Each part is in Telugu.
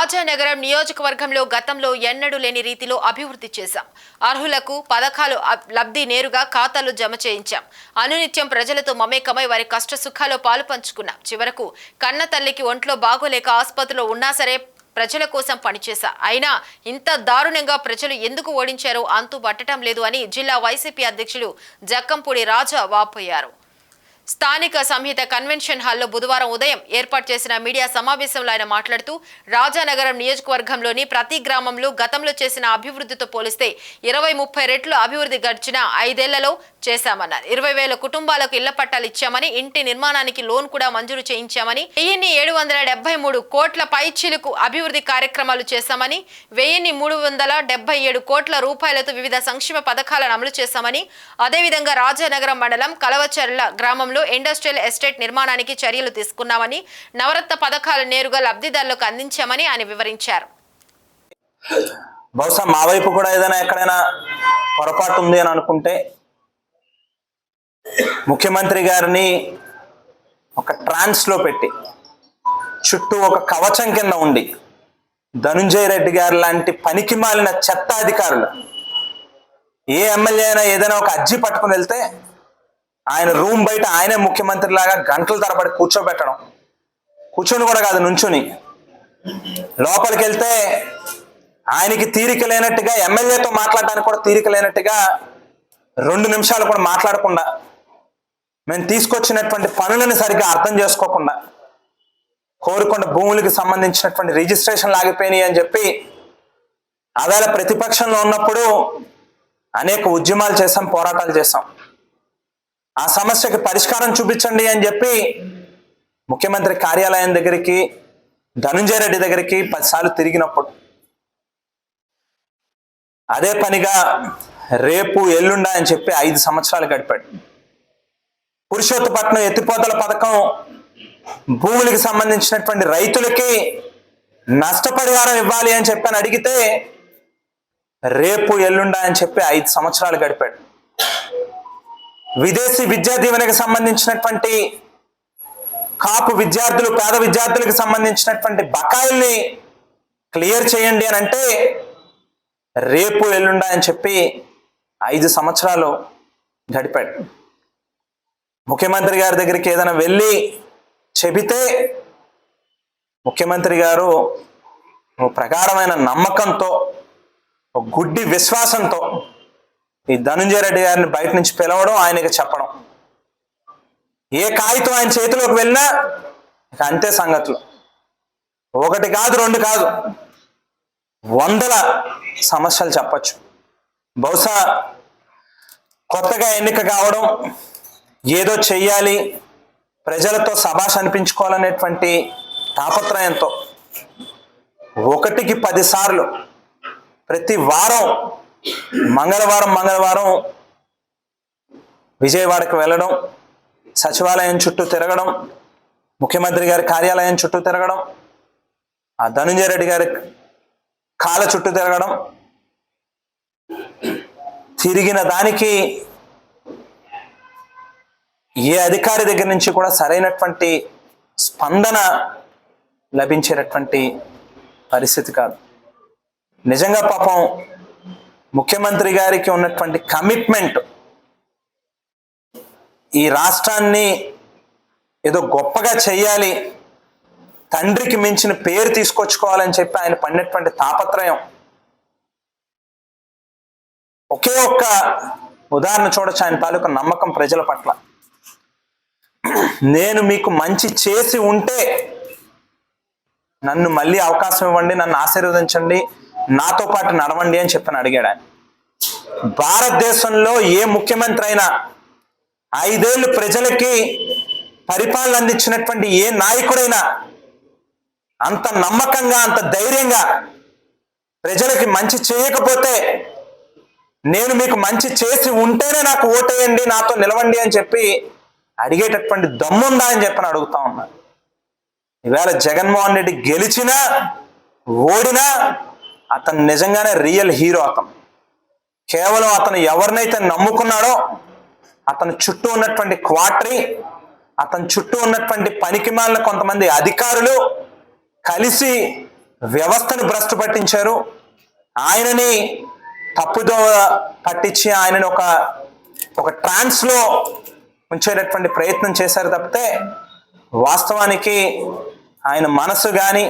రాజానగరం నియోజకవర్గంలో గతంలో ఎన్నడూ లేని రీతిలో అభివృద్ధి చేశాం. అర్హులకు పథకాలు లబ్ధి నేరుగా ఖాతాలు జమ చేయించాం. అనునిత్యం ప్రజలతో మమేకమై వారి కష్ట సుఖాల్లో పాలు పంచుకున్నాం. చివరకు కన్న తల్లికి ఒంట్లో బాగోలేక ఆసుపత్రిలో ఉన్నా సరే ప్రజల కోసం పనిచేశా. అయినా ఇంత దారుణంగా ప్రజలు ఎందుకు ఓడించారో అంతు పట్టడం లేదు అని జిల్లా వైసీపీ అధ్యక్షులు జక్కంపూడి రాజా వాపోయారు. స్థానిక సంహిత కన్వెన్షన్ హాల్లో బుధవారం ఉదయం ఏర్పాటు చేసిన మీడియా సమావేశంలో ఆయన మాట్లాడుతూ రాజానగరం నియోజకవర్గంలోని ప్రతి గ్రామంలో గతంలో చేసిన అభివృద్ధితో పోలిస్తే ఇరవై ముప్పై రెట్లు అభివృద్ధి గడిచిన ఐదేళ్ళలో చేశామన్నారు. ఇరవై వేల కుటుంబాలకు ఇళ్ళ పట్టాలు ఇచ్చామని ఇంటి నిర్మాణానికి లోన్ కూడా మంజూరు చేయించామని వెయ్యిన్ని ఏడు వందల డెబ్బై మూడు కోట్ల పైచీలకు అభివృద్ధి కార్యక్రమాలు చేశామని వెయ్యిన్ని మూడు వందల డెబ్బై ఏడు కోట్ల రూపాయలతో వివిధ సంక్షేమ పథకాలను అమలు చేశామని అదేవిధంగా రాజానగరం మండలం కలవచర్ల గ్రామంలో ఇండస్ట్రియల్ ఎస్టేట్ నిర్మాణానికి చర్యలు తీసుకున్నామని నవరత్న పథకాలు నేరుగా లబ్ధిదారులకు అందించామని ఆయన వివరించారు. బహుశా మా వైపు కూడా ఏదైనా ఎక్కడైనా పొరపాటు ఉంది అని అనుకుంటే ముఖ్యమంత్రి గారిని ఒక ట్రాన్స్లో పెట్టి చుట్టూ ఒక కవచం కింద ఉండి ధనుంజయ రెడ్డి గారు లాంటి పనికి మాలిన చెత్త అధికారులు ఏ ఎమ్మెల్యే అయినా ఏదైనా ఒక అజ్జి పట్టుకుని వెళ్తే ఆయన రూమ్ బయట ఆయనే ముఖ్యమంత్రి లాగా గంటల తరబడి కూర్చోబెట్టడం. కూర్చొని కూడా కాదు నుంచుని. లోపలికి వెళ్తే ఆయనకి తీరిక లేనట్టుగా ఎమ్మెల్యేతో మాట్లాడడానికి కూడా తీరిక లేనట్టుగా రెండు నిమిషాలు కూడా మాట్లాడకుండా మేము తీసుకొచ్చినటువంటి పనులను సరిగ్గా అర్థం చేసుకోకుండా కోరుకొండ భూములకు సంబంధించినటువంటి రిజిస్ట్రేషన్ ఆగిపోయినాయి అని చెప్పి అవేళ ప్రతిపక్షంలో ఉన్నప్పుడు అనేక ఉద్యమాలు చేసాం పోరాటాలు చేసాం ఆ సమస్యకి పరిష్కారం చూపించండి అని చెప్పి ముఖ్యమంత్రి కార్యాలయం దగ్గరికి ధనుంజయ రెడ్డి దగ్గరికి పదిసార్లు తిరిగినప్పుడు అదే పనిగా రేపు ఎల్లుండ అని చెప్పి ఐదు సంవత్సరాలు గడిపాడు. పురుషోత్తపట్నం ఎత్తిపోతల పథకం భూములకు సంబంధించినటువంటి రైతులకి నష్టపరిహారం ఇవ్వాలి అని చెప్పి అని అడిగితే రేపు ఎల్లుండా అని చెప్పి ఐదు సంవత్సరాలు గడిపాడు. విదేశీ విద్యా దీవెనకి సంబంధించినటువంటి కాపు విద్యార్థులు పేద విద్యార్థులకు సంబంధించినటువంటి బకాయిల్ని క్లియర్ చేయండి అని అంటే రేపు ఎల్లుండా అని చెప్పి ఐదు సంవత్సరాలు గడిపాడు. ముఖ్యమంత్రి గారి దగ్గరికి ఏదైనా వెళ్ళి చెబితే ముఖ్యమంత్రి గారు ఓ నమ్మకంతో ఒక గుడ్డి విశ్వాసంతో ఈ ధనుంజయ రెడ్డి గారిని బయట నుంచి పిలవడం ఆయనకి చెప్పడం. ఏ కాగితం ఆయన చేతిలోకి వెళ్ళినా ఇక అంతే సంగతులు. ఒకటి కాదు రెండు కాదు వందల సమస్యలు చెప్పచ్చు. బహుశా కొత్తగా ఎన్నిక కావడం ఏదో చెయ్యాలి ప్రజలతో సభాష్ అనిపించుకోవాలనేటువంటి తాపత్రయంతో ఒకటికి పదిసార్లు ప్రతి వారం మంగళవారం మంగళవారం విజయవాడకు వెళ్ళడం సచివాలయం చుట్టూ తిరగడం ముఖ్యమంత్రి గారి కార్యాలయం చుట్టూ తిరగడం ఆ ధనుంజయ రెడ్డి గారి కాళ్ళ చుట్టూ తిరగడం తిరిగిన దానికి ఏ అధికారి దగ్గర నుంచి కూడా సరైనటువంటి స్పందన లభించేటటువంటి పరిస్థితి కాదు. నిజంగా పాపం ముఖ్యమంత్రి గారికి ఉన్నటువంటి కమిట్మెంట్ ఈ రాష్ట్రాన్ని ఏదో గొప్పగా చేయాలి తండ్రికి మించిన పేరు తీసుకొచ్చుకోవాలని చెప్పి ఆయన పడినటువంటి తాపత్రయం. ఒకే ఒక్క ఉదాహరణ చూడొచ్చు ఆయన తాలూకు నమ్మకం ప్రజల పట్ల. నేను మీకు మంచి చేసి ఉంటే నన్ను మళ్ళీ అవకాశం ఇవ్వండి నన్ను ఆశీర్వదించండి నాతో పాటు నడవండి అని చెప్పని అడిగాడు ఆయన. భారతదేశంలో ఏ ముఖ్యమంత్రి అయినా ఐదేళ్ళు ప్రజలకి పరిపాలన అందించినటువంటి ఏ నాయకుడైనా అంత నమ్మకంగా అంత ధైర్యంగా ప్రజలకి మంచి చేయకపోతే నేను మీకు మంచి చేసి ఉంటేనే నాకు ఓటేయండి నాతో నిలవండి అని చెప్పి అడిగేటటువంటి దమ్ముందా అని చెప్పని అడుగుతా ఉన్నా. ఈవేళ జగన్మోహన్ రెడ్డి గెలిచినా ఓడినా అతను నిజంగానే రియల్ హీరో అతను. కేవలం అతను ఎవరినైతే నమ్ముకున్నాడో అతను చుట్టూ ఉన్నటువంటి క్వాటరీ అతని చుట్టూ ఉన్నటువంటి పనికిమాలిన కొంతమంది అధికారులు కలిసి వ్యవస్థను భ్రష్టు పట్టించారు. ఆయనని తప్పుదో పట్టించి ఆయనని ఒక ఒక ట్రాన్స్లో ఉంచేటటువంటి ప్రయత్నం చేశారు తప్పితే వాస్తవానికి ఆయన మనసు కానీ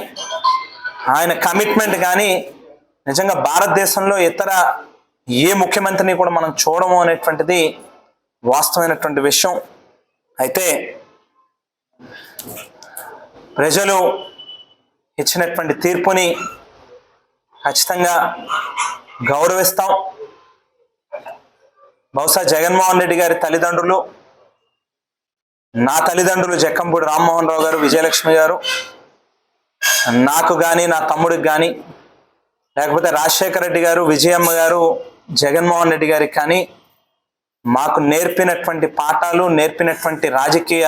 ఆయన కమిట్మెంట్ కానీ నిజంగా భారతదేశంలో ఇతర ఏ ముఖ్యమంత్రిని కూడా మనం చూడము అనేటువంటిది వాస్తవమైనటువంటి విషయం. అయితే ప్రజలు ఇచ్చినటువంటి తీర్పుని ఖచ్చితంగా గౌరవిస్తాం. బహుశా జగన్మోహన్ రెడ్డి గారి తల్లిదండ్రులు నా తల్లిదండ్రులు జక్కంపూడి రామ్మోహన్ రావు గారు విజయలక్ష్మి గారు నాకు కానీ నా తమ్ముడికి కానీ లేకపోతే రాజశేఖర రెడ్డి గారు విజయమ్మ గారు జగన్మోహన్ రెడ్డి గారికి కానీ మాకు నేర్పినటువంటి పాఠాలు నేర్పినటువంటి రాజకీయ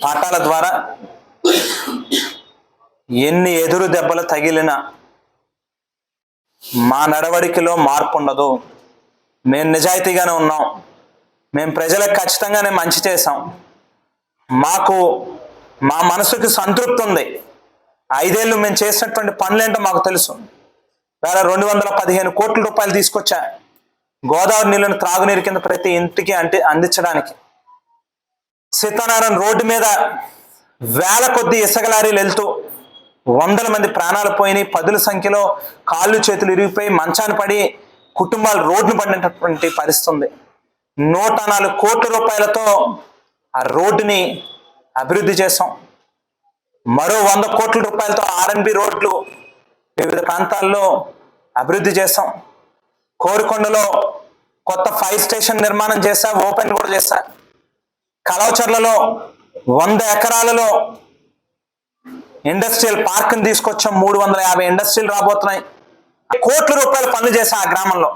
పాఠాల ద్వారా ఎన్ని ఎదురు దెబ్బలు తగిలినా మా నడవడికలో మార్పు ఉండదు. మేము నిజాయితీగానే ఉన్నాం. మేము ప్రజలకు ఖచ్చితంగానే మంచి చేసాం మాకు మా మనసుకి సంతృప్తి ఉంది. ఐదేళ్ళు మేము చేసినటువంటి పనులేంటో మాకు తెలుసు. వేల రెండు వందల పదిహేను కోట్ల రూపాయలు తీసుకొచ్చా. గోదావరి నీళ్ళను త్రాగునీరు కింద ప్రతి ఇంటికి అంటే అందించడానికి. సీతారాయణ రోడ్డు మీద వేల కొద్ది ఇసుక లారీలు వెళ్తూ వందల మంది ప్రాణాలు పోయినాయి. పదుల సంఖ్యలో కాళ్ళు చేతులు ఇరిగిపోయి మంచాన్ని పడి కుటుంబాలు రోడ్లు పడినటువంటి పరిస్థితి ఉంది. నూట నాలుగు కోట్ల రూపాయలతో ఆ రోడ్డుని అభివృద్ధి చేసాం మరో వంద కోట్ల రూపాయలతో ఆర్ఎన్బి రోడ్లు వివిధ ప్రాంతాల్లో అభివృద్ధి చేసాం కోరికొండలో కొత్త ఫైర్ స్టేషన్ నిర్మాణం చేశా ఓపెన్ కూడా చేశా. కలవచర్లలో వంద ఎకరాలలో ఇండస్ట్రియల్ పార్క్ని తీసుకొచ్చాం. మూడు వందల యాభై ఇండస్ట్రీలు రాబోతున్నాయి. కోట్ల రూపాయలు పనులు చేశా ఆ గ్రామంలో.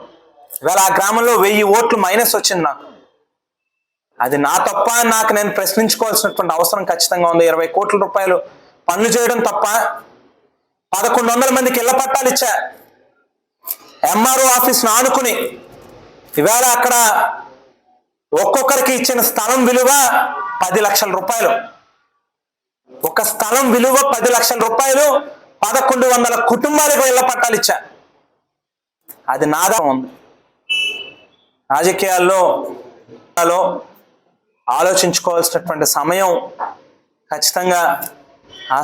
ఇవాళ ఆ గ్రామంలో వెయ్యి ఓట్లు మైనస్ వచ్చింది నాకు. అది నా తప్ప నాకు నేను ప్రశ్నించుకోవాల్సినటువంటి అవసరం ఖచ్చితంగా ఉంది. ఇరవై కోట్ల రూపాయలు పనులు చేయడం తప్ప పదకొండు వందల మందికి ఇళ్ళ పట్టాలు ఇచ్చా. ఎంఆర్ఓ ఆఫీస్ను ఆనుకుని ఇవాళ అక్కడ ఒక్కొక్కరికి ఇచ్చిన స్థలం విలువ పది లక్షల రూపాయలు. ఒక స్థలం విలువ పది లక్షల రూపాయలు పదకొండు వందల కుటుంబాలకు ఇళ్ళ పట్టాలు ఇచ్చా. అది నాదా ఉంది. రాజకీయాల్లో ఆలోచించుకోవాల్సినటువంటి సమయం ఖచ్చితంగా ఆ-